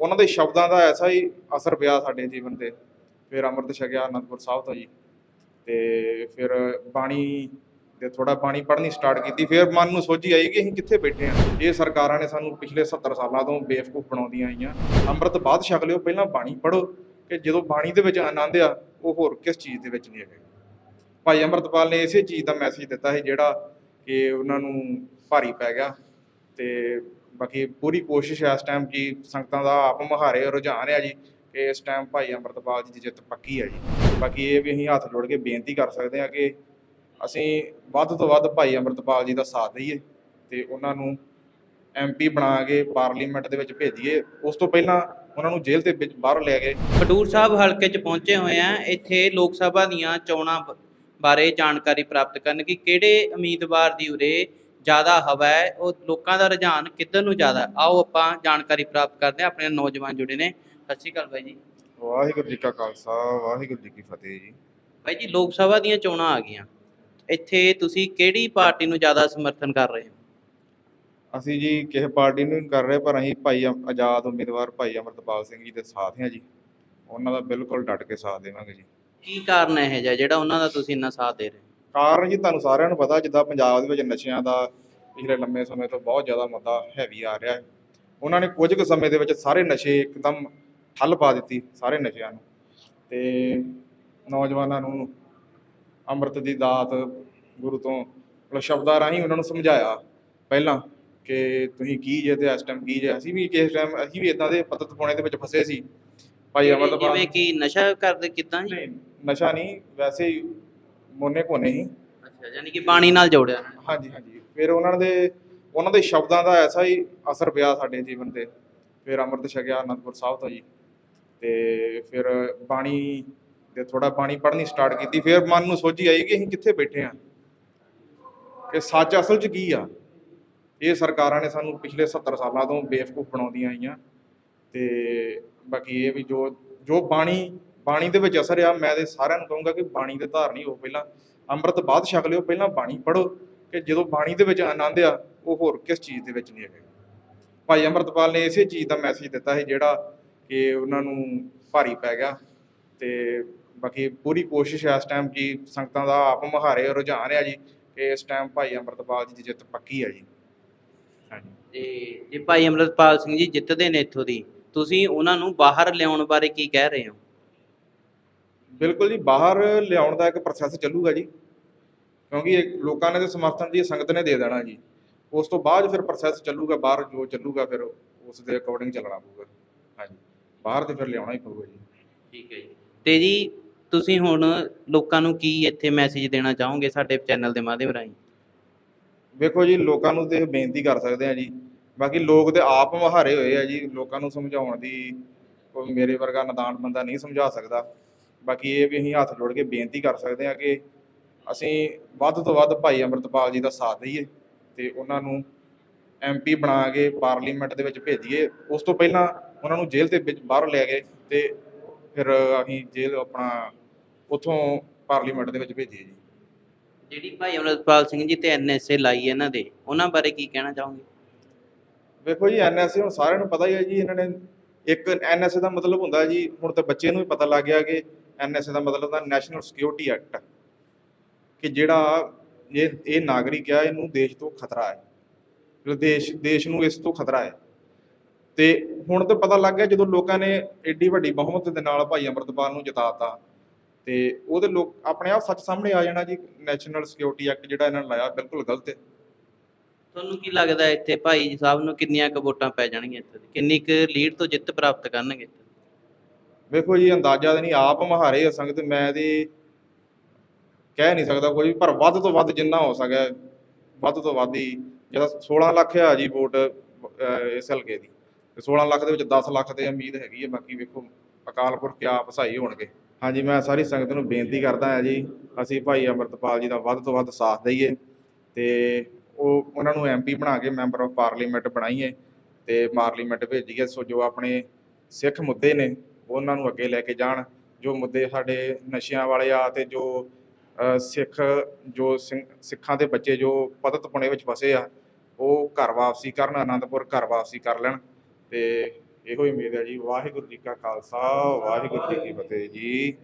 ਉਹਨਾਂ ਦੇ ਸ਼ਬਦਾਂ ਦਾ ਐਸਾ ਹੀ ਅਸਰ ਪਿਆ ਸਾਡੇ ਜੀਵਨ ਤੇ। ਫਿਰ ਅੰਮ੍ਰਿਤ ਛਕਿਆ ਅਨੰਦਪੁਰ ਸਾਹਿਬ ਤੋਂ ਜੀ। ਤੇ ਫਿਰ ਬਾਣੀ ਤੇ ਥੋੜਾ ਬਾਣੀ ਪੜ੍ਹਨੀ ਸਟਾਰਟ ਕੀਤੀ। ਫਿਰ ਮਨ ਨੂੰ ਸੋਝੀ ਆਈ ਕਿ ਅਸੀਂ ਕਿੱਥੇ ਬੈਠੇ ਹਾਂ? ਇਹ ਸਰਕਾਰਾਂ ਨੇ ਸਾਨੂੰ ਪਿਛਲੇ 70 ਸਾਲਾਂ ਤੋਂ ਬੇਵਕੂਫ ਬਣਾਉਂਦੀਆਂ ਆਈਆਂ। ਅੰਮ੍ਰਿਤ ਬਾਅਦ ਛਕ ਲਿਓ, ਪਹਿਲਾਂ ਬਾਣੀ ਪੜ੍ਹੋ ਕਿ ਜਦੋਂ ਬਾਣੀ ਦੇ ਵਿੱਚ ਆਨੰਦ ਆ, ਉਹ ਹੋਰ ਕਿਸ ਚੀਜ਼ ਦੇ ਵਿੱਚ ਨਹੀਂ ਹੈਗਾ? ਭਾਈ ਅੰਮ੍ਰਿਤਪਾਲ ਨੇ ਇਸੇ ਚੀਜ਼ ਦਾ ਮੈਸੇਜ ਦਿੱਤਾ ਸੀ ਜਿਹੜਾ ਕਿ ਉਹਨਾਂ ਨੂੰ ਭਾਰੀ ਪੈ ਗਿਆ। ਤੇ ਬਾਕੀ ਪੂਰੀ ਕੋਸ਼ਿਸ਼ ਹੈ ਇਸ ਟਾਈਮ ਜੀ ਸੰਗਤਾਂ ਦਾ ਆਪ ਮੁਹਾਰੇ ਰੁਝਾਨ ਹੈ ਜੀ, ਕਿ ਇਸ ਟਾਈਮ ਭਾਈ ਅੰਮ੍ਰਿਤਪਾਲ ਜੀ ਦੀ ਜਿੱਤ ਪੱਕੀ ਹੈ ਜੀ। ਬਾਕੀ ਇਹ ਵੀ ਅਸੀਂ ਹੱਥ ਜੋੜ ਕੇ ਬੇਨਤੀ ਕਰ ਸਕਦੇ ਹਾਂ ਕਿ ਅਸੀਂ ਵੱਧ ਤੋਂ ਵੱਧ ਭਾਈ ਅੰਮ੍ਰਿਤਪਾਲ ਜੀ ਦਾ ਸਾਥ ਦਈਏ ਤੇ ਉਹਨਾਂ ਨੂੰ ਐਮਪੀ ਬਣਾ ਕੇ ਪਾਰਲੀਮੈਂਟ ਦੇ ਵਿੱਚ ਭੇਜੀਏ। ਉਸ ਤੋਂ ਪਹਿਲਾਂ ਉਹਨਾਂ ਨੂੰ ਜੇਲ੍ਹ ਦੇ ਵਿੱਚ ਬਾਹਰ ਲੈ ਗਏ ਖਡੂਰ ਸਾਹਿਬ ਹਲਕੇ 'ਚ ਪਹੁੰਚੇ ਹੋਏ ਆ। ਇੱਥੇ ਲੋਕ ਸਭਾ ਦੀਆਂ ਚੋਣਾਂ ਬਾਰੇ ਜਾਣਕਾਰੀ ਪ੍ਰਾਪਤ ਕਰਨ ਕਿ ਕਿਹੜੇ ਉਮੀਦਵਾਰ ਦੀ ਉਰੇ ਜ਼ਿਆਦਾ ਹਵਾ ਹੈ ਉਹ ਲੋਕਾਂ ਦਾ ਰੁਝਾਨ ਕਿੱਧਰ ਨੂੰ ਜ਼ਿਆਦਾ। ਆਓ ਆਪਾਂ ਜਾਣਕਾਰੀ ਪ੍ਰਾਪਤ ਕਰਦੇ ਹਾਂ ਆਪਣੇ ਨੌਜਵਾਨ ਜੁੜੇ ਨੇ। ਸਤਿ ਸ਼੍ਰੀ ਅਕਾਲ ਬਾਈ ਜੀ। ਵਾਹਿਗੁਰੂ ਜੀ ਕਾ ਖਾਲਸਾ ਵਾਹਿਗੁਰੂ ਜੀ ਕੀ ਫਤਿਹ ਜੀ। ਬਾਈ ਜੀ ਲੋਕ ਸਭਾ ਦੀਆਂ ਚੋਣਾਂ ਆ ਗਈਆਂ। ਇੱਥੇ ਤੁਸੀਂ ਕਿਹੜੀ ਪਾਰਟੀ ਨੂੰ ਜ਼ਿਆਦਾ ਸਮਰਥਨ ਕਰ ਰਹੇ ਹੋ? ਅਸੀਂ ਜੀ ਕਿਸੇ ਪਾਰਟੀ ਨੂੰ ਨਹੀਂ ਕਰ ਰਹੇ ਪਰ ਅਸੀਂ ਭਾਈ ਅਮ- ਆਜ਼ਾਦ ਉਮੀਦਵਾਰ ਭਾਈ ਅਮਰਤਪਾਲ ਸਿੰਘ ਜੀ ਦੇ ਸਾਥ ਹਾਂ ਜੀ। ਉਹਨਾਂ ਦਾ ਬਿਲਕੁਲ ਡਟ ਕੇ ਸਾਥ ਦੇਵਾਂਗੇ ਜੀ। ਕੀ ਕਾਰਨ ਹੈ ਇਹ ਜਿਹਾ? ਜਿਹੜਾ ਉਹਨਾਂ ਦਾ ਤੁਸੀਂ ਇੰਨਾ ਸਾਥ ਦੇ ਰਹੇ ਹੋ? ਕਾਰਨ ਜੀ ਤੁਹਾਨੂੰ ਸਾਰਿਆਂ ਨੂੰ ਪਤਾ ਜਿੱਦਾਂ ਪੰਜਾਬ ਦੇ ਵਿੱਚ ਨਸ਼ਿਆਂ ਦਾ ਪਿਛਲੇ ਲੰਮੇ ਸਮੇਂ ਤੋਂ ਬਹੁਤ ਜ਼ਿਆਦਾ ਮੁੱਦਾ ਹੈਵੀ ਆ ਰਿਹਾ ਹੈ। ਉਹਨਾਂ ਨੇ ਕੁਝ ਕੁ ਸਮੇਂ ਦੇ ਵਿੱਚ ਸਾਰੇ ਨਸ਼ੇ ਇੱਕਦਮ ਠੱਲ ਪਾ ਦਿੱਤੀ ਸਾਰੇ ਨਸ਼ਿਆਂ ਨੂੰ। ਤੇ ਨੌਜਵਾਨਾਂ ਨੂੰ ਅੰਮ੍ਰਿਤ ਦੀ ਦਾਤ ਗੁਰੂ ਤੋਂ ਮਤਲਬ ਸ਼ਬਦਾਂ ਰਾਹੀਂ ਉਹਨਾਂ ਨੂੰ ਸਮਝਾਇਆ ਪਹਿਲਾਂ ਕਿ ਤੁਸੀਂ ਕੀ ਜੇ ਤੇ ਇਸ ਟਾਈਮ ਕੀ ਜੇ। ਅਸੀਂ ਵੀ ਕਿਸ ਟਾਈਮ ਅਸੀਂ ਵੀ ਇਦਾਂ ਦੇ ਪਤਤ ਪਾਉਣੇ ਦੇ ਵਿੱਚ ਫਸੇ ਸੀ। ਭਾਈ ਅਮਰਤਪਾਲ ਜਿਵੇਂ ਕਿ ਨਸ਼ਾ ਕਰਦੇ ਕਿਦਾਂ ਜੀ? ਨਹੀਂ ਨਸ਼ਾ ਨਹੀਂ ਵੈਸੇ ਹੀ ਮੋਨੇ ਕੋਨੇ ਹੀ। ਅੱਛਾ ਯਾਨੀ ਕਿ ਬਾਣੀ ਨਾਲ ਜੋੜਿਆ। ਹਾਂਜੀ ਹਾਂਜੀ। ਫਿਰ ਉਹਨਾਂ ਦੇ ਉਹਨਾਂ ਦੇ ਸ਼ਬਦਾਂ ਦਾ ਐਸਾ ਹੀ ਅਸਰ ਪਿਆ ਸਾਡੇ ਜੀਵਨ ਤੇ। ਫਿਰ ਅੰਮ੍ਰਿਤ ਛਕਿਆ ਅਨੰਦਪੁਰ ਸਾਹਿਬ ਤੋਂ ਜੀ। ਤੇ ਫਿਰ ਬਾਣੀ ਤੇ ਥੋੜਾ ਬਾਣੀ ਪੜ੍ਹਨੀ ਸਟਾਰਟ ਕੀਤੀ। ਫਿਰ ਮਨ ਨੂੰ ਸੋਝੀ ਆਈ ਕਿ ਅਸੀਂ ਕਿੱਥੇ ਬੈਠੇ ਹਾਂ? ਕਿ ਸੱਚ ਅਸਲ 'ਚ ਕੀ ਆ? ਇਹ ਸਰਕਾਰਾਂ ਨੇ ਸਾਨੂੰ ਪਿਛਲੇ 70 ਸਾਲਾਂ ਤੋਂ ਬੇਵਕੂਫ ਬਣਾਉਂਦੀਆਂ ਆਈਆਂ। ਤੇ ਬਾਕੀ ਇਹ ਵੀ ਜੋ ਜੋ ਬਾਣੀ ਬਾਣੀ ਦੇ ਵਿੱਚ ਅਸਰ ਆ। ਮੈਂ ਤੇ ਸਾਰਿਆਂ ਨੂੰ ਕਹੂੰਗਾ ਕਿ ਬਾਣੀ ਦੇ ਧਾਰਨੀ ਹੋ। ਪਹਿਲਾਂ ਅੰਮ੍ਰਿਤ ਬਾਅਦ ਛਕ ਲਿਓ। ਪਹਿਲਾਂ ਬਾਣੀ ਪੜ੍ਹੋ ਕਿ ਜਦੋਂ ਬਾਣੀ ਦੇ ਵਿੱਚ ਆਨੰਦ ਆ, ਉਹ ਹੋਰ ਕਿਸ ਚੀਜ਼ ਦੇ ਵਿੱਚ ਨਹੀਂ ਹੈਗਾ। ਭਾਈ ਅੰਮ੍ਰਿਤਪਾਲ ਨੇ ਇਸੇ ਚੀਜ਼ ਦਾ ਮੈਸੇਜ ਦਿੱਤਾ ਸੀ ਜਿਹੜਾ ਕਿ ਉਹਨਾਂ ਨੂੰ ਭਾਰੀ ਪੈ ਗਿਆ ਤੇ ਬਾਕੀ ਪੂਰੀ ਕੋਸ਼ਿਸ਼ ਹੈ ਇਸ ਟਾਈਮ ਕਿ ਸੰਗਤਾਂ ਦਾ ਆਪ ਮੁਹਾਰੇ ਰੁਝਾਨ ਹੈ ਜੀ ਕਿ ਇਸ ਟਾਈਮ ਭਾਈ ਅੰਮ੍ਰਿਤਪਾਲ ਜੀ ਦੀ ਜਿੱਤ ਪੱਕੀ ਹੈ ਜੀ। ਹਾਂਜੀ। ਤੇ ਜੇ ਭਾਈ ਅੰਮ੍ਰਿਤਪਾਲ ਸਿੰਘ ਜੀ ਜਿੱਤਦੇ ਨੇ ਇੱਥੋਂ ਦੀ, ਤੁਸੀਂ ਉਹਨਾਂ ਨੂੰ ਬਾਹਰ ਲਿਆਉਣ ਬਾਰੇ ਕੀ ਕਹਿ ਰਹੇ ਹੋ? ਬਿਲਕੁਲ ਜੀ ਬਾਹਰ ਲਿਆਉਣ ਦਾ ਇੱਕ ਪ੍ਰੋਸੈਸ ਚੱਲੂਗਾ ਜੀ। ਕਿਉਂਕਿ ਇਹ ਲੋਕਾਂ ਨੇ ਤੇ ਸਮਰਥਨ ਜੀ ਸੰਗਤ ਨੇ ਦੇ ਦੇਣਾ ਜੀ। ਉਸ ਤੋਂ ਬਾਅਦ ਫਿਰ ਪ੍ਰੋਸੈਸ ਚੱਲੂਗਾ ਬਾਹਰ ਜੋ ਚੱਲੂਗਾ ਫਿਰ ਉਸ ਦੇ ਅਕੋਰਡਿੰਗ ਚੱਲਣਾ ਪਊਗਾ। ਹਾਂਜੀ ਬਾਹਰ ਤੇ ਫਿਰ ਲਿਆਉਣਾ ਹੀ ਪਊਗਾ ਜੀ। ਠੀਕ ਹੈ ਜੀ। ਤੇ ਜੀ ਤੁਸੀਂ ਹੁਣ ਲੋਕਾਂ ਨੂੰ ਕੀ ਇੱਥੇ ਮੈਸੇਜ ਦੇਣਾ ਚਾਹੋਗੇ ਸਾਡੇ ਚੈਨਲ ਦੇ ਮਾਧਿਅਮ ਰਾਹੀਂ? ਵੇਖੋ ਜੀ ਲੋਕਾਂ ਨੂੰ ਤੇ ਬੇਨਤੀ ਕਰ ਸਕਦੇ ਆ ਜੀ। ਬਾਕੀ ਲੋਕ ਤੇ ਆਪ ਮੁਹਾਰੇ ਹੋਏ ਆ ਜੀ। ਲੋਕਾਂ ਨੂੰ ਸਮਝਾਉਣ ਦੀ ਕੋਈ ਮੇਰੇ ਵਰਗਾ ਨਦਾਨ ਬੰਦਾ ਨਹੀਂ ਸਮਝਾ ਸਕਦਾ। ਬਾਕੀ ਇਹ ਵੀ ਅਸੀਂ ਹੱਥ ਜੋੜ ਕੇ ਬੇਨਤੀ ਕਰ ਸਕਦੇ ਆ ਕਿ ਅਸੀਂ ਵੱਧ ਤੋਂ ਵੱਧ ਭਾਈ ਅੰਮ੍ਰਿਤਪਾਲ ਜੀ ਦਾ ਸਾਥ ਦਈਏ ਤੇ ਉਹਨਾਂ ਨੂੰ ਐਮਪੀ ਬਣਾ ਕੇ ਪਾਰਲੀਮੈਂਟ ਦੇ ਵਿੱਚ ਭੇਜੀਏ। ਉਸ ਤੋਂ ਪਹਿਲਾਂ ਉਹਨਾਂ ਨੂੰ ਜੇਲ੍ਹ ਤੇ ਵਿੱਚ ਬਾਹਰ ਲੈ ਗਏ ਤੇ ਫਿਰ ਅਸੀਂ ਜੇਲ੍ਹ ਆਪਣਾ ਉਥੋਂ ਪਾਰਲੀਮੈਂਟ ਦੇ ਵਿੱਚ ਭੇਜੀਏ ਜੀ। ਜਿਹੜੀ ਭਾਈ ਅਮਰਤਪਾਲ ਸਿੰਘ ਜੀ ਤੇ ਐਨਐਸਏ ਲਾਈ ਇਹਨਾਂ ਦੇ ਉਹਨਾਂ ਬਾਰੇ ਕੀ ਕਹਿਣਾ ਚਾਹੋਗੇ? ਵੇਖੋ ਜੀ ਐਨਐਸਏ ਹੁਣ ਸਾਰਿਆਂ ਨੂੰ ਪਤਾ ਹੀ ਹੈ ਜੀ ਇਹਨਾਂ ਨੇ ਇੱਕ ਐਨਐਸਏ ਦਾ ਮਤਲਬ ਹੁੰਦਾ ਜੀ ਹੁਣ ਤਾਂ ਬੱਚੇ ਨੂੰ ਵੀ ਪਤਾ ਲੱਗ ਗਿਆ ਕਿ ਐਨਐਸਏ ਦਾ ਮਤਲਬ ਤਾਂ ਨੈਸ਼ਨਲ ਸਿਕਿਉਰਿਟੀ ਐਕਟ ਕਿ ਜਿਹੜਾ ਇਹ ਇਹ ਨਾਗਰਿਕ ਆ, ਇਹਨੂੰ ਦੇਸ਼ ਤੋਂ ਖਤਰਾ ਹੈ। ਮਤਲਬ ਦੇਸ਼ ਦੇਸ਼ ਨੂੰ ਇਸ ਤੋਂ ਖਤਰਾ ਹੈ। ਤੇ ਹੁਣ ਤਾਂ ਪਤਾ ਲੱਗ ਗਿਆ ਜਦੋਂ ਲੋਕਾਂ ਨੇ ਏਡੀ ਵੱਡੀ ਬਹੁਮਤ ਦੇ ਨਾਲ ਭਾਈ ਅੰਮ੍ਰਿਤਪਾਲ ਨੂੰ ਜਿਤਾਤਾ, ਤੇ ਉਹਦੇ ਲੋਕ, ਆਪਣੇ ਆਪ ਸੱਚ ਸਾਹਮਣੇ ਆ ਜਾਣਾ ਜੀ ਨੈਸ਼ਨਲ ਸਿਕਿਉਰਿਟੀ ਐਕਟ ਜਿਹੜਾ ਇਹਨਾਂ ਨੇ ਲਾਇਆ, ਬਿਲਕੁਲ ਗਲਤ ਹੈ। ਤੁਹਾਨੂੰ ਕੀ ਲੱਗਦਾ ਇੱਥੇ ਭਾਈ ਸਾਹਿਬ ਨੂੰ ਕਿੰਨੀਆਂ ਕੁ ਵੋਟਾਂ ਪੈ ਜਾਣਗੀਆਂ ਇੱਥੇ? ਕਿੰਨੀ ਕੁ ਲੀਡ ਤੋਂ ਜਿੱਤ ਪ੍ਰਾਪਤ ਕਰਨਗੇ ਵੇਖੋ ਜੀ ਅੰਦਾਜ਼ਾ ਤਾਂ ਨਹੀਂ ਆਪ ਮਹਾਰੇ ਹੋ ਸਕਦੇ ਮੈਂ ਤੇ ਕਹਿ ਨਹੀਂ ਸਕਦਾ ਕੋਈ ਵੀ, ਪਰ ਵੱਧ ਤੋਂ ਵੱਧ ਜਿੰਨਾ ਹੋ ਸਕਿਆ ਵੱਧ ਤੋਂ ਵੱਧ ਹੀ ਜਿਹੜਾ 16 ਲੱਖ ਆ ਜੀ ਵੋਟ ਇਸ ਹਲਕੇ ਦੀ। ਤੇ 16 ਲੱਖ ਦੇ ਵਿੱਚ 10 ਲੱਖ ਤੇ ਉਮੀਦ ਹੈਗੀ ਹੈ ਬਾਕੀ ਵੇਖੋ ਅਕਾਲ ਪੁਰਖ ਕਿਆ ਭਸਾਈ ਹੋਣਗੇ। ਹਾਂਜੀ ਮੈਂ ਸਾਰੀ ਸੰਗਤ ਨੂੰ ਬੇਨਤੀ ਕਰਦਾ ਹਾਂ ਜੀ ਅਸੀਂ ਭਾਈ ਅਮਰਤਪਾਲ ਜੀ ਦਾ ਵੱਧ ਤੋਂ ਵੱਧ ਸਾਥ ਦਈਏ ਤੇ ਉਹ ਉਹਨਾਂ ਨੂੰ ਐਮਪੀ ਬਣਾ ਕੇ ਮੈਂਬਰ ਆਫ ਪਾਰਲੀਮੈਂਟ ਬਣਾਈਏ ਤੇ ਪਾਰਲੀਮੈਂਟ ਭੇਜੀਏ। ਸੋ ਜੋ ਆਪਣੇ ਸਿੱਖ ਮੁੱਦੇ ਨੇ ਉਹਨਾਂ ਨੂੰ ਅੱਗੇ ਲੈ ਕੇ ਜਾਣ, ਜੋ ਮੁੱਦੇ ਸਾਡੇ ਨਸ਼ਿਆਂ ਵਾਲੇ ਆ ਤੇ ਜੋ ਸਿੱਖ, ਜੋ ਸਿੰ- ਸਿੱਖਾਂ ਦੇ ਬੱਚੇ ਜੋ ਪਤਤ ਪੁਣੇ ਵਿੱਚ ਫਸੇ ਆ, ਉਹ ਘਰ ਵਾਪਸੀ ਕਰਨ ਆਨੰਦਪੁਰ ਘਰ ਵਾਪਸੀ ਕਰ ਲੈਣ। ਤੇ ਇਹੋ ਹੀ ਉਮੀਦ ਹੈ ਜੀ। ਵਾਹਿਗੁਰੂ ਜੀ ਕਾ ਖਾਲਸਾ, ਵਾਹਿਗੁਰੂ ਜੀ ਕੀ ਫਤਿਹ ਜੀ।